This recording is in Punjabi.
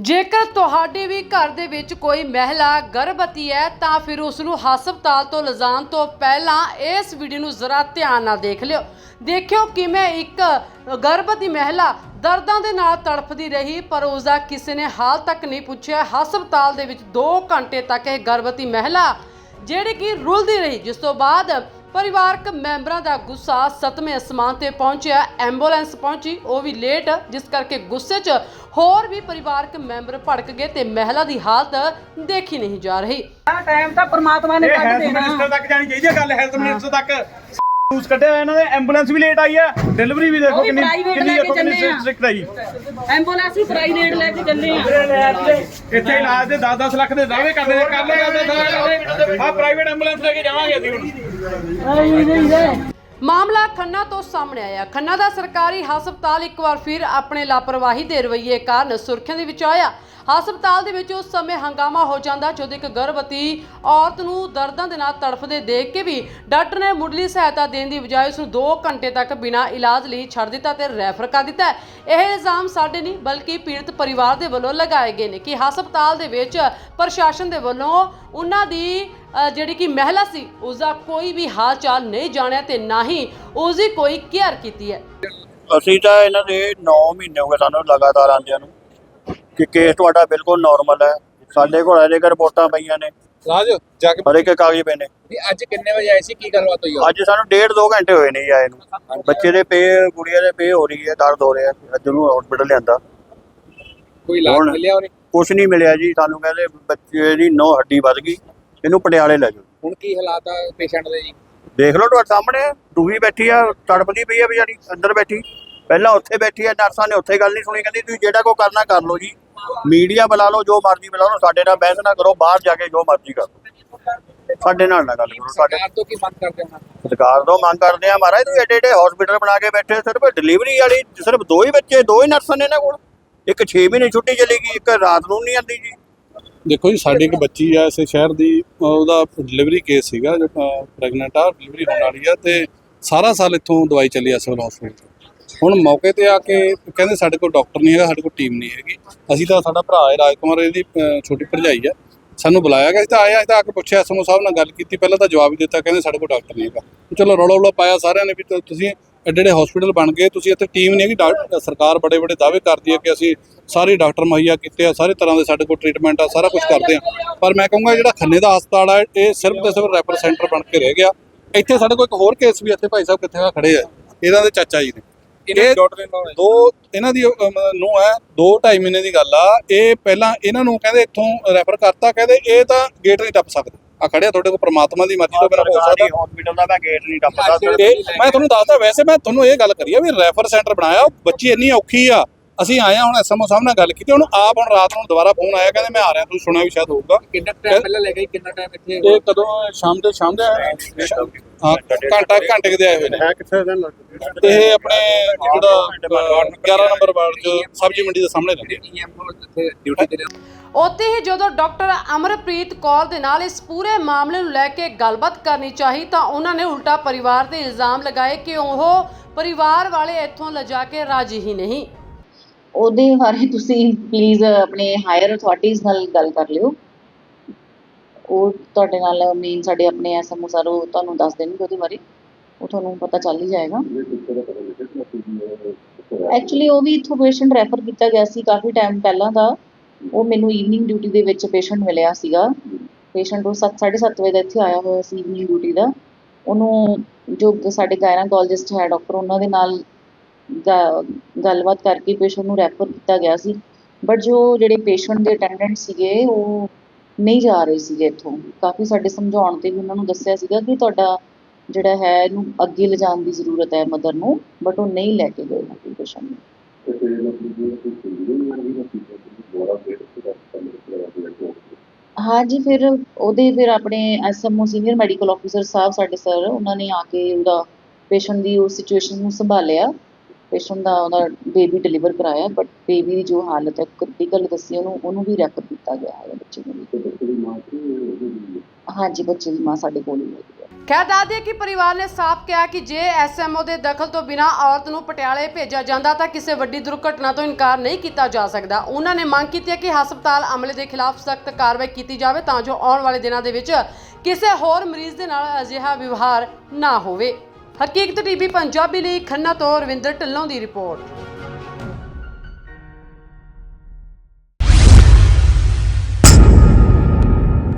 ਜੇਕਰ ਤੁਹਾਡੇ ਵੀ ਘਰ ਦੇ ਵਿੱਚ ਕੋਈ ਮਹਿਲਾ ਗਰਭਵਤੀ ਹੈ, ਤਾਂ ਫਿਰ ਉਸ ਨੂੰ ਹਸਪਤਾਲ ਤੋਂ ਲਿਜਾਣ ਤੋਂ ਪਹਿਲਾਂ ਇਸ ਵੀਡੀਓ ਨੂੰ ਜ਼ਰਾ ਧਿਆਨ ਨਾਲ ਦੇਖ ਲਿਓ। ਦੇਖਿਓ ਕਿਵੇਂ ਇੱਕ ਗਰਭਵਤੀ ਮਹਿਲਾ ਦਰਦਾਂ ਦੇ ਨਾਲ ਤੜਫਦੀ ਰਹੀ, ਪਰ ਉਸ ਦਾ ਕਿਸੇ ਨੇ ਹਾਲ ਤੱਕ ਨਹੀਂ ਪੁੱਛਿਆ। ਹਸਪਤਾਲ ਦੇ ਵਿੱਚ 2 ਘੰਟੇ ਤੱਕ ਇਹ ਗਰਭਵਤੀ ਮਹਿਲਾ ਜਿਹੜੀ ਕਿ ਰੁਲਦੀ ਰਹੀ, ਜਿਸ ਤੋਂ ਬਾਅਦ ਪਰਿਵਾਰਕ ਮੈਂਬਰਾਂ ਦਾ ਗੁੱਸਾ ਸਤਵੇਂ ਅਸਮਾਨ ਤੇ ਪਹੁੰਚਿਆ। ਐਂਬੂਲੈਂਸ ਪਹੁੰਚੀ ਉਹ ਵੀ ਲੇਟ ਜਿਸ ਕਰਕੇ ਗੁੱਸੇ 'ਚ ਹੋਰ ਵੀ ਪਰਿਵਾਰਕ ਮੈਂਬਰ ਭੜਕ ਗਏ ਤੇ ਮਹਿਲਾ ਦੀ ਹਾਲਤ ਦੇਖੀ ਨਹੀਂ ਜਾ ਰਹੀ। ਆ ਟਾਈਮ ਤਾਂ ਪ੍ਰਮਾਤਮਾ ਨੇ ਇਹ ਕੱਢ ਹੈਲਥ ਦੇਣਾ। ਮਿਨਿਸਟਰ ਤੱਕ ਜਾਣੀ ਚਾਹੀਦੀ ਹੈ ਗੱਲ ਹੈਲਥ ਮਿਨਿਸਟਰ ਤੱਕ। ਨਿਊਜ਼ ਕੱਢਿਆ ਹੋਇਆ ਇਹਨਾਂ ਦੇ ਐਂਬੂਲੈਂਸ ਵੀ ਲੇਟ ਆਈ ਹੈ ਡਿਲੀਵਰੀ ਵੀ ਦੇਖੋ ਕਿੰਨੀ ਕਿੰਨੀ ਦੇਖੋ ਕਿੰਨੀ ਚੱਲੇ ਆ। ਸਟ੍ਰਿਕਟ ਹੈ ਜੀ ਐਂਬੂਲੈਂਸ ਵੀ ਪ੍ਰਾਈਵੇਟ ਲੈ ਕੇ ਚੱਲੇ ਆ। ਇੱਥੇ ਇਲਾਜ ਦੇ 10-10 ਲੱਖ ਦੇ ਦਾਅਵੇ ਕਰਦੇ ਨੇ ਕਰ ਲੈ ਕਰਦੇ ਆ ਪ੍ਰਾਈਵੇਟ ਐਂਬੂਲੈਂਸ ਲੈ ਕੇ ਜਾਵਾਂਗੇ ਅਸੀਂ ਹੁਣ। ਮਾਮਲਾ ਖੰਨਾ ਤੋਂ ਸਾਹਮਣੇ ਆਇਆ। ਖੰਨਾ ਦਾ ਸਰਕਾਰੀ ਹਸਪਤਾਲ ਇੱਕ ਵਾਰ ਫਿਰ ਆਪਣੇ ਲਾਪਰਵਾਹੀ ਦੇ ਰਵੱਈਏ ਕਾਰਨ ਸੁਰਖੀਆਂ ਦੇ ਵਿੱਚ ਆਇਆ। ਹਸਪਤਾਲ ਦੇ ਵਿੱਚ ਉਸ ਸਮੇਂ ਹੰਗਾਮਾ ਹੋ ਜਾਂਦਾ, ਜਦੋਂ ਇੱਕ ਗਰਭਵਤੀ ਔਰਤ ਨੂੰ ਦਰਦਾਂ ਦੇ ਨਾਲ ਤੜਫਦੇ ਦੇਖ ਕੇ ਵੀ ਡਾਕਟਰ ਨੇ ਮੁੱਢਲੀ ਸਹਾਇਤਾ ਦੇਣ ਦੀ ਬਜਾਏ ਉਸ ਨੂੰ 2 ਘੰਟੇ ਤੱਕ ਬਿਨਾਂ ਇਲਾਜ ਲਈ ਛੱਡ ਦਿੱਤਾ ਤੇ ਰੈਫਰ ਕਰ ਦਿੱਤਾ ਇਹ ਇਲਜ਼ਾਮ ਸਾਡੇ ਨਹੀਂ, ਬਲਕਿ ਪੀੜਤ ਪਰਿਵਾਰ ਦੇ ਵੱਲੋਂ ਲਗਾਏ ਗਏ ਨੇ ਕਿ ਹਸਪਤਾਲ ਦੇ ਵਿੱਚ ਪ੍ਰਸ਼ਾਸਨ ਦੇ ਵੱਲੋਂ ਉਹਨਾਂ ਦੀ ਜਿਹੜੀ ਕਿ ਮਹਿਲਾ ਸੀ ਉਸ ਦਾ ਕੋਈ ਵੀ ਹਾਲ ਚਾਲ ਨਹੀਂ ਜਾਣਿਆ ਤੇ ਨਾ ਹੀ ਉਸ ਦੀ ਕੋਈ ਕੇਅਰ ਕੀਤੀ ਹੈ। ਅਸੀਂ ਤਾਂ ਇਹਨਾਂ ਦੇ 9 ਮਹੀਨੇ ਹੋ ਗਏ ਸਾਨੂੰ ਲਗਾਤਾਰ ਆਉਂਦਿਆਂ ਨੂੰ ਕਿ ਕੇਸ ਤੁਹਾਡਾ ਬਿਲਕੁਲ ਨਾਰਮਲ ਹੈ। ਸਾਡੇ ਕੋਲ ਅਜੇ ਰਿਪੋਰਟਾਂ ਪਈਆਂ ਨੇ। ਰਾਜ ਜਾ ਕੇ ਹਰ ਇੱਕ ਕਾਗਜ਼ ਪਏ ਨੇ। ਵੀ ਅੱਜ ਕਿੰਨੇ ਵਜੇ ਆਏ ਸੀ ਕੀ ਗੱਲਬਾਤ ਹੋਈ ਅੱਜ ਸਾਨੂੰ ਡੇਢ ਦੋ ਘੰਟੇ ਹੋਏ ਨੇ ਆਏ ਨੂੰ। ਬੱਚੇ ਦੇ ਪੇ ਗੁੜੀਆ ਦੇ ਪੇ ਹੋ ਰਹੀ ਹੈ ਦਰਦ ਹੋ ਰਿਹਾ ਅੱਜ ਨੂੰ ਹਸਪੀਟਲ ਲਿਆਂਦਾ। ਕੋਈ ਇਲਾਜ ਮਿਲਿਆ ਉਹਨੇ? ਕੁਛ ਨਹੀਂ ਮਿਲਿਆ ਜੀ। ਸਾਨੂੰ ਕਹਿੰਦੇ ਬੱਚੇ ਦੀ ਨੋ ਹੱਡੀ ਵੱਧ ਗਈ। ਇਹਨੂੰ ਪਟਿਆਲੇ ਲੈ ਜਾਓ। ਹੁਣ ਕੀ ਹਾਲਾਤ ਆ ਪੇਸ਼ੈਂਟ ਦੇ ਜੀ? ਦੇਖ ਲਓ ਤੁਹਾਡੇ ਸਾਹਮਣੇ ਡੂਹੀ ਬੈਠੀ ਆ ਤੜਪਦੀ ਪਈ ਆ ਵਿਚਾਰੀ ਅੰਦਰ ਬੈਠੀ। ਪਹਿਲਾਂ ਉੱਥੇ ਬੈਠੀ ਆ ਨਰਸਾਂ ਨੇ ਉੱਥੇ ਗੱਲ ਨਹੀਂ ਸੁਣੀ ਕਹਿੰਦੀ ਤੁਸੀਂ ਜਿਹੜਾ ਕੋ ਕਰਨਾ ਕਰ ਲਓ ਜੀ। ਮੀਡੀਆ ਬੁਲਾ ਲਓ ਜੋ ਮਰਜ਼ੀ ਬੁਲਾ ਲਓ ਸਾਡੇ ਨਾਲ ਬਹਿਸ ਨਾ ਕਰੋ ਬਾਹਰ ਜਾ ਕੇ ਜੋ ਮਰਜ਼ੀ ਕਰੋ ਸਾਡੇ ਨਾਲ ਨਾ ਗੱਲ ਕਰੋ ਸਾਡੇ ਸਰਕਾਰ ਤੋਂ ਕੀ ਮੰਗ ਕਰਦੇ ਹੋ? ਸਰਕਾਰ ਤੋਂ ਮੰਗ ਕਰਦੇ ਆ ਮਹਾਰਾਜ ਤੁਸੀਂ ਏਡੇ ਏਡੇ ਹਸਪੀਟਲ ਬਣਾ ਕੇ ਬੈਠੇ ਸਿਰਫ ਡਿਲੀਵਰੀ ਵਾਲੀ ਸਿਰਫ ਦੋ ਹੀ ਬੱਚੇ ਦੋ ਹੀ ਨਰਸਾਂ ਨੇ ਇਹਨਾਂ ਕੋਲ। ਇੱਕ 6 ਮਹੀਨੇ ਛੁੱਟੀ ਚਲੇਗੀ ਇੱਕ ਰਾਤ ਨੂੰ ਨਹੀਂ ਆਉਂਦੀ ਜੀ। ਦੇਖੋ ਜੀ, ਸਾਡੀ ਇੱਕ ਬੱਚੀ ਆ ਇਸੇ ਸ਼ਹਿਰ ਦੀ, ਉਹਦਾ ਡਿਲੀਵਰੀ ਕੇਸ ਸੀਗਾ, ਜੋ ਪ੍ਰੈਗਨੈਂਟ ਆ ਡਿਲੀਵਰੀ ਹੋਣ ਵਾਲੀ ਆ ਤੇ ਸਾਰਾ ਸਾਲ ਇੱਥੋਂ ਦਵਾਈ ਚੱਲੀ ਆ ਸਿਵਲ ਹਸਪੀਟਲ ਹੁਣ ਮੌਕੇ ਤੇ ਆ ਕੇ ਕਹਿੰਦੇ ਸਾਡੇ ਕੋਲ ਡਾਕਟਰ ਨਹੀਂ ਹੈਗਾ, ਸਾਡੇ ਕੋਲ ਟੀਮ ਨਹੀਂ ਹੈਗੀ। ਅਸੀਂ ਤਾਂ ਸਾਡਾ ਭਰਾ ਹੈ, ਰਾਜਕੁਮਾਰ ਇਹਦੀ ਛੋਟੀ ਭਰਜਾਈ ਆ। ਸਾਨੂੰ ਬੁਲਾਇਆ ਗਿਆ, ਅਸੀਂ ਤਾਂ ਆਏ ਅਸੀਂ ਤਾਂ ਆ ਕੇ ਪੁੱਛਿਆ, ਐਸਐਮਓ ਸਾਹਿਬ ਨਾਲ ਗੱਲ ਕੀਤੀ, ਪਹਿਲਾਂ ਤਾਂ ਜਵਾਬ ਹੀ ਦਿੱਤਾ, ਕਹਿੰਦੇ ਸਾਡੇ ਕੋਲ ਡਾਕਟਰ ਨਹੀਂ ਹੈਗਾ। ਚਲੋ ਰੌਲਾ ਰੌਲਾ ਪਾਇਆ ਸਾਰਿਆਂ ਨੇ ਵੀ ਤੁਸੀਂ ਐਡੇ ਐਡੇ ਹਸਪੀਟਲ ਬਣ ਗਏ, ਤੁਸੀਂ ਇੱਥੇ ਟੀਮ ਨਹੀਂ ਹੈਗੀ ਡਾਕ- ਸਰਕਾਰ ਬੜੇ ਬੜੇ ਦਾਅਵੇ ਕਰਦੀ ਹੈ ਕਿ ਅਸੀਂ ਸਾਰੇ ਡਾਕਟਰ ਮੁਹੱਈਆ ਕੀਤੇ ਆ ਸਾਰੇ ਤਰ੍ਹਾਂ ਦੇ ਸਾਡੇ ਕੋਲ ਟ੍ਰੀਟਮੈਂਟ ਆ ਸਾਰਾ ਕੁਝ ਕਰਦੇ ਆ। ਪਰ ਮੈਂ ਕਹੂੰਗਾ ਜਿਹੜਾ ਖੰਨੇ ਦਾ ਹਸਪਤਾਲ ਆ ਇਹ ਸਿਰਫ ਤੇ ਸਿਰਫ ਰੈਫਰ ਸੈਂਟਰ ਬਣ ਕੇ ਰਹਿ ਗਿਆ। ਇੱਥੇ ਸਾਡੇ ਕੋਲ ਇੱਕ ਹੋਰ ਕੇਸ ਵੀ ਇੱਥੇ ਭਾਈ ਸਾਹਿਬ ਕਿੱਥੇ ਆ ਖੜੇ ਆ। ਇਹਨਾਂ ਦੇ ਚਾਚਾ ਜੀ ਨੇ। ਇਹ ਦੀ ਇਹਨਾਂ ਦੀ ਨੂੰ ਹੈ ਦੋ ਢਾਈ ਮਹੀਨੇ ਦੀ ਗੱਲ ਆ। ਇਹ ਪਹਿਲਾਂ ਇਹਨਾਂ ਨੂੰ ਕਹਿੰਦੇ ਇੱਥੋਂ ਰੈਫਰ ਕਰਤਾ ਕਹਿੰਦੇ ਇਹ ਤਾਂ ਗੇਟ ਨਹੀਂ ਟੱਪ ਸਕਦੇ। ਆ ਖੜਿਆ ਤੁਹਾਡੇ ਕੋਲ ਪ੍ਰਮਾਤਮਾ ਦੀ ਮਰਜ਼ੀ ਤੋਂ ਬਿਨਾਂ ਹੋ ਸਕਦਾ। ਹਸਪੀਟਲ ਦਾ ਮੈਂ ਗੇਟ ਨਹੀਂ ਟੱਪਦਾ। ਮੈਂ ਤੁਹਾਨੂੰ ਦੱਸਦਾ ਵੈਸੇ ਮੈਂ ਤੁਹਾਨੂੰ ਇਹ ਗੱਲ ਕਰੀ ਆ ਵੀ ਰੈਫਰ ਸੈਂਟਰ ਬਣਾਇਆ ਬੱਚੀ ਇੰਨੀ ਔਖੀ ਆ। ਅਸੀਂ ਆਏ ਆ ਹੁਣ ਐਸਐਮਓ ਸਾਹਿਬ ਨਾਲ ਗੱਲ ਕੀਤੀ ਉਹਨੂੰ ਆਪ ਹੁਣ ਰਾਤ ਨੂੰ ਦੁਬਾਰਾ ਫੋਨ ਆਇਆ ਕਹਿੰਦੇ ਮੈਂ ਆ ਰਿਹਾ ਤੁਸੀਂ ਸੁਣਿਆ ਵੀ ਸ਼ਾਇਦ ਹੋਊਗਾ। ਕਿੰਨਾ ਟਾਈਮ ਪਹਿਲਾਂ ਲੈ ਗਈ ਕਿੰਨਾ ਟਾਈਮ ਇੱਥੇ ਇਹ ਕਦੋਂ ਸ਼ਾਮ ਦੇ ਸ਼ਾਮ ਦੇ ਆਏ? ਹਾਂ ਘੰਟਾ ਘੰਟੇ ਕਿਤੇ ਆਏ ਹੋਏ ਨੇ। ਹੈ ਕਿੱਥੇ ਇਹ ਆਪਣੇ ਜਿਹੜਾ 11 ਨੰਬਰ ਵਾਰਡ ਚ ਸਬਜ਼ੀ ਮੰਡੀ ਦੇ ਸਾਹਮਣੇ ਰਹਿੰਦੇ ਡਿਊਟੀ ਤੇ ਉੱਥੇ ਹੀ ਜਦੋਂ ਡਾਕਟਰ ਅਮਰਪ੍ਰੀਤ ਕੌਰ ਦੇ ਨਾਲ ਇਸ ਪੂਰੇ ਮਾਮਲੇ ਨੂੰ ਲੈ ਕੇ ਗੱਲਬਾਤ ਕਰਨੀ ਚਾਹੀ ਤਾਂ ਉਹਨਾਂ ਨੇ ਉਲਟਾ ਪਰਿਵਾਰ ਤੇ ਇਲਜ਼ਾਮ ਲਗਾਏ ਕਿ ਉਹ ਪਰਿਵਾਰ ਵਾਲੇ ਇੱਥੋਂ ਲਿਜਾ ਕੇ ਰਾਜੀ ਹੀ ਨਹੀਂ। ਉਹਦੇ ਬਾਰੇ ਤੁਸੀਂ ਪਲੀਜ਼ ਆਪਣੇ ਹਾਇਰ ਅਥਾਰਟੀਜ਼ ਨਾਲ ਗੱਲ ਕਰ ਲਿਓ। ਉਹ ਤੁਹਾਡੇ ਨਾਲ ਮੇਨ ਸਾਡੇ ਆਪਣੇ ਐਸਐਮਓ ਸਰ ਉਹ ਤੁਹਾਨੂੰ ਦੱਸ ਦੇਣਗੇ ਉਹਦੇ ਬਾਰੇ। ਉਹ ਤੁਹਾਨੂੰ ਪਤਾ ਚੱਲ ਹੀ ਜਾਏਗਾ। ਐਕਚੁਅਲੀ ਉਹ ਵੀ ਇੱਥੋਂ ਪੇਸ਼ੈਂਟ ਰੈਫਰ ਕੀਤਾ ਗਿਆ ਸੀ ਕਾਫੀ ਟਾਈਮ ਪਹਿਲਾਂ ਦਾ। ਉਹ ਮੈਨੂੰ ਈਵਨਿੰਗ ਡਿਊਟੀ ਦੇ ਵਿੱਚ ਪੇਸ਼ੈਂਟ ਮਿਲਿਆ ਸੀਗਾ। ਪੇਸ਼ੈਂਟ ਉਹ 7:30 ਵਜੇ ਦਾ ਇੱਥੇ ਆਇਆ ਹੋਇਆ ਸੀ ਈਵਨਿੰਗ ਡਿਊਟੀ ਦਾ। ਉਹਨੂੰ ਜੋ ਸਾਡੇ ਗਾਇਨਾਕੋਲੋਜਿਸਟ ਹੈ ਡਾਕਟਰ ਉਹਨਾਂ ਦੇ ਨਾਲ ਗੱਲਬਾਤ ਕਰਕੇ ਪੇਸ਼ੈਂਟ ਨੂੰ ਰੈਫਰ ਕੀਤਾ ਗਿਆ ਸੀ। ਬਟ ਜੋ ਜਿਹੜੇ ਪੇਸ਼ੈਂਟ ਦੇ ਅਟੈਂਡੈਂਟ ਸੀਗੇ ਉਹ ਨਹੀਂ ਜਾ ਰਹੇ ਸੀਗੇ ਇੱਥੋਂ। ਕਾਫੀ ਸਾਡੇ ਸਮਝਾਉਣ ਤੇ ਵੀ ਉਹਨਾਂ ਨੂੰ ਦੱਸਿਆ ਸੀਗਾ ਕਿ ਤੁਹਾਡਾ ਜਿਹੜਾ ਹੈ ਇਹਨੂੰ ਅੱਗੇ ਲਿਜਾਣ ਦੀ ਜ਼ਰੂਰਤ ਹੈ ਮਦਰ ਨੂੰ ਬਟ ਉਹ ਨਹੀਂ ਲੈ ਕੇ ਗਏ ਨਾ। ਪੇਸ਼ੈਂਟ ਨੂੰ ਹਾਂਜੀ ਫਿਰ ਉਹਦੇ ਫਿਰ ਆਪਣੇ ਐਸਐਮਓ ਸੀਨੀਅਰ ਮੈਡੀਕਲ ਆਫੀਸਰ ਸਾਹਿਬ ਸਾਡੇ ਸਰ ਉਹਨਾਂ ਨੇ ਆ ਕੇ ਉਹਦਾ ਪੇਸ਼ੈਂਟ ਦੀ ਉਸ ਸਿਚੁਏਸ਼ਨ ਨੂੰ ਸੰਭਾਲਿਆ। ਪੇਸ਼ੈਂਟ ਦਾ ਉਹਦਾ ਬੇਬੀ ਡਿਲੀਵਰ ਕਰਾਇਆ ਬਟ ਬੇਬੀ ਦੀ ਜੋ ਹਾਲਤ ਹੈ ਕ੍ਰਿਟੀਕਲ ਦੱਸੀ ਉਹਨੂੰ ਉਹਨੂੰ ਵੀ ਰੈਫਰ ਕੀਤਾ ਗਿਆ ਹੈ ਬੱਚੇ ਨੂੰ। ਹਾਂਜੀ ਬੱਚੇ ਦੀ ਮਾਂ ਸਾਡੇ ਕੋਲ ਹੀ ਹੈਗੀ ਹੈ। ਖੈਰ ਦੱਸਦੇ ਕਿ ਪਰਿਵਾਰ ਨੇ ਸਾਫ਼ ਕਿਹਾ ਕਿ ਜੇ ਐਸਐਮਓ ਦੇ ਦਖਲ ਤੋਂ ਬਿਨਾਂ ਔਰਤ ਨੂੰ ਪਟਿਆਲੇ ਭੇਜਿਆ ਜਾਂਦਾ ਤਾਂ ਕਿਸੇ ਵੱਡੀ ਦੁਰਘਟਨਾ ਤੋਂ ਇਨਕਾਰ ਨਹੀਂ ਕੀਤਾ ਜਾ ਸਕਦਾ। ਉਹਨਾਂ ਨੇ ਮੰਗ ਕੀਤੀ ਹੈ ਕਿ ਹਸਪਤਾਲ ਅਮਲੇ ਦੇ ਖਿਲਾਫ ਸਖਤ ਕਾਰਵਾਈ ਕੀਤੀ ਜਾਵੇ ਤਾਂ ਜੋ ਆਉਣ ਵਾਲੇ ਦਿਨਾਂ ਦੇ ਵਿੱਚ ਕਿਸੇ ਹੋਰ ਮਰੀਜ਼ ਦੇ ਨਾਲ ਅਜਿਹਾ ਵਿਵਹਾਰ ਨਾ ਹੋਵੇ। ਹਕੀਕਤ ਟੀਵੀ ਪੰਜਾਬੀ ਲਈ ਖੰਨਾ ਤੋਂ ਰਵਿੰਦਰ ਢਿੱਲੋਂ ਦੀ ਰਿਪੋਰਟ।